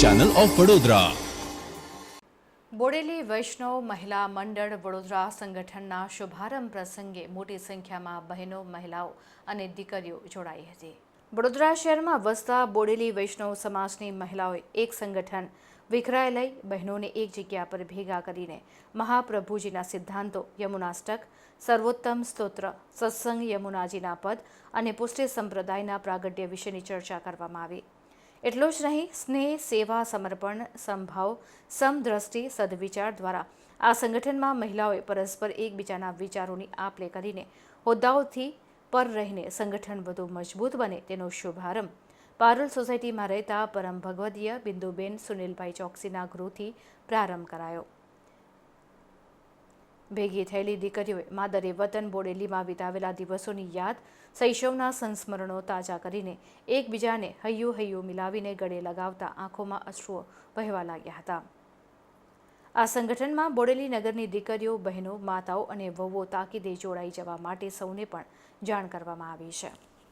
Channel of Vadodara Bodeli Vaishnav Mahila Mandal Vadodara સંગઠનના શુભારંભ પ્રસંગે મોટી સંખ્યામાં બહેનો, મહિલાઓ અને દીકરીઓ જોડાઈ હતી. વડોદરા શહેરમાં વસતા બોડેલી વૈષ્ણવ સમાજની મહિલાઓએ એક સંગઠન વિખરાય લઈ બહેનોને એક જગ્યા પર ભેગા કરીને મહાપ્રભુજીના સિદ્ધાંતો યમુનાષ્ટક સર્વોત્તમ સ્તોત્ર, સત્સંગ, યમુનાજીના પદ અને પુષ્ટિ સંપ્રદાયના પ્રાગટ્ય વિશેની ચર્ચા કરવામાં આવી. એટલું જ નહીં, સ્નેહ, સેવા, સમર્પણ, સંભાવ, સમદ્રષ્ટિ, સદવિચાર દ્વારા આ સંગઠનમાં મહિલાઓએ પરસ્પર એકબીજાના વિચારોની આપ લે કરીને હોદ્દાઓથી પર રહીને સંગઠન વધુ મજબૂત બને તેનો શુભારંભ પારુલ સોસાયટીમાં રહેતા પરમ ભગવદીય બિંદુબેન સુનિલભાઈ ચોકસીના ગૃહથી પ્રારંભ કરાયો. ભેગી થયેલી દીકરીઓએ માદરે વતન બોડેલીમાં વિતાવેલા દિવસોની યાદ શૈશવના સંસ્મરણો તાજા કરીને એકબીજાને હૈયું હૈયું મિલાવીને ગળે લગાવતા આંખોમાં અશ્રુઓ વહેવા લાગ્યા હતા. આ સંગઠનમાં બોડેલી નગરની દીકરીઓ, બહેનો, માતાઓ અને વહુઓ તાકીદે જોડાઈ જવા માટે સૌને પણ જાણ કરવામાં આવી છે.